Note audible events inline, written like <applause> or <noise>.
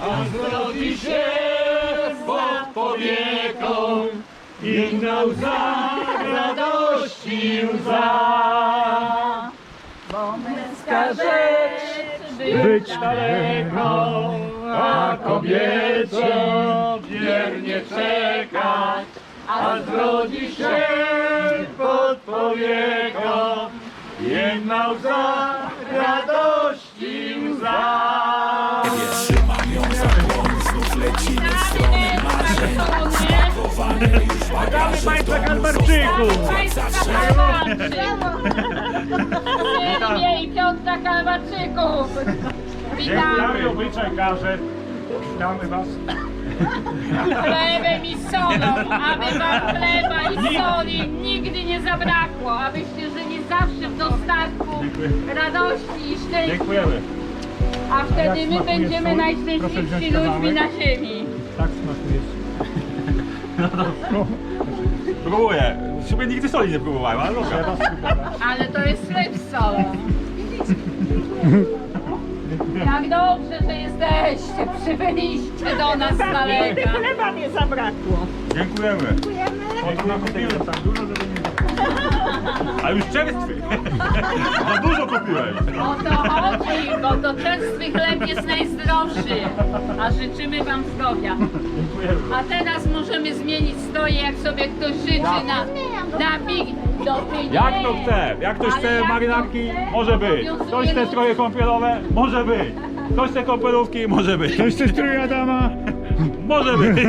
a zrodzi się pod powieką i na łza radości łza. Bo męska rzecz być daleko, a kobiecie wiernie czekać, a zrodzi się pod powieką jedna łza radości Witamy Państwa Kalbarczyków! Sylwię i Piotra Kalwaczyków. Witamy Dziękujemy, obyczaj każe. Witamy Was. chlebem i solą, aby wam chleba i soli nigdy nie zabrakło, abyście żyli zawsze w dostatku, radości i szczęścia. Dziękujemy. A wtedy my będziemy najszczęśliwsi ludźmi na ziemi. Tak smakuje. Próbuję. W sumie nigdy soli nie próbowałem, ale dobra. Ale to jest chleb z solą. Jak dobrze, że jesteście, przybyliście do nas z daleka. Chleba nie zabrakło. Dziękujemy. To tak dużo, żeby nie A już czerstwy. Za dużo kupiłeś. O to chodzi, bo to czerstwy chleb jest najzdrowszy. A życzymy wam zdrowia. A teraz możemy zmienić stroje, jak sobie ktoś życzy na, na big do pieniędzy. Jak to chce? Jak ktoś Ale chce jak marynarki, to chce, może być. obowiązuje Ktoś chce stroje kąpielowe, może być. Ktoś chce kąpielówki, może być. Ktoś chce strój Adama? Może być. <laughs>